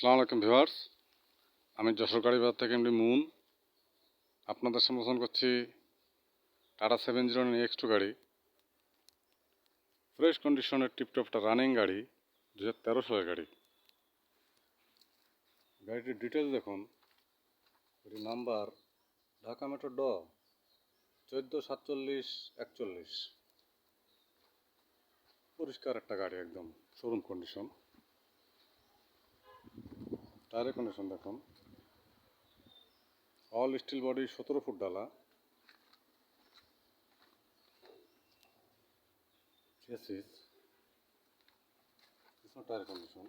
সালাম আলাইকুম ভিউয়ার্স। আমি যশোর গাড়ি বাজার থেকে এমনি মুন। আপনাদের সম্বোধন করছি Tata seven zero nine X two গাড়ি। ফ্রেশ কন্ডিশনের টিপটপটা রানিং গাড়ি দু হাজার তেরো সালের গাড়ি। গাড়িটির ডিটেলস দেখুন। এটির নাম্বার ঢাকা মেট্রো ড, চোদ্দ সাতচল্লিশ একচল্লিশ। পরিষ্কার একটা গাড়ি একদম, শোরুম কন্ডিশন। টায়ারের কন্ডিশন দেখুন। অল স্টিল বডি সতেরো ফুট ডালা। Chassis tyre condition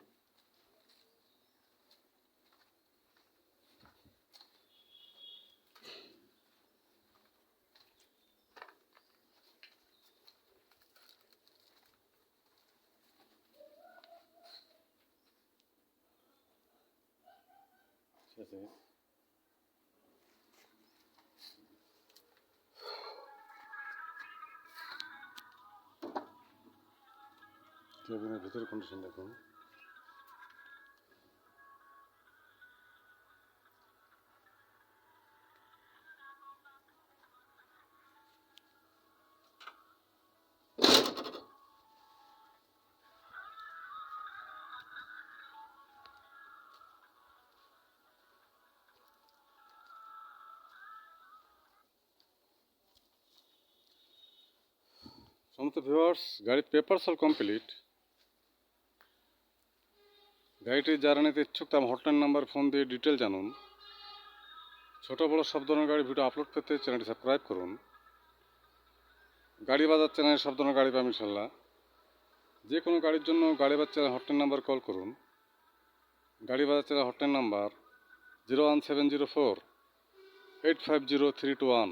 This is. 기분이 그대로 건드신다고. সমস্ত ভিউয়ার্স গাড়ির পেপারস অল কমপ্লিট গাড়িটি যারা নিতে ইচ্ছুক তার হটলাইন নাম্বার ফোন দিয়ে ডিটেল জানুন ছোট বড় সব ধরনের গাড়ি ভিডিও আপলোড করতে চ্যানেলটি সাবস্ক্রাইব করুন গাড়ি বাজার চ্যানেলে সব ধরনের গাড়ি পাবেন ইনশাল্লাহ যে কোনো গাড়ির জন্য গাড়ি বাজার চ্যানেল হটলাইন নাম্বার কল করুন গাড়ি বাজার channel hotline number zero one seven zero four eight five zero three two one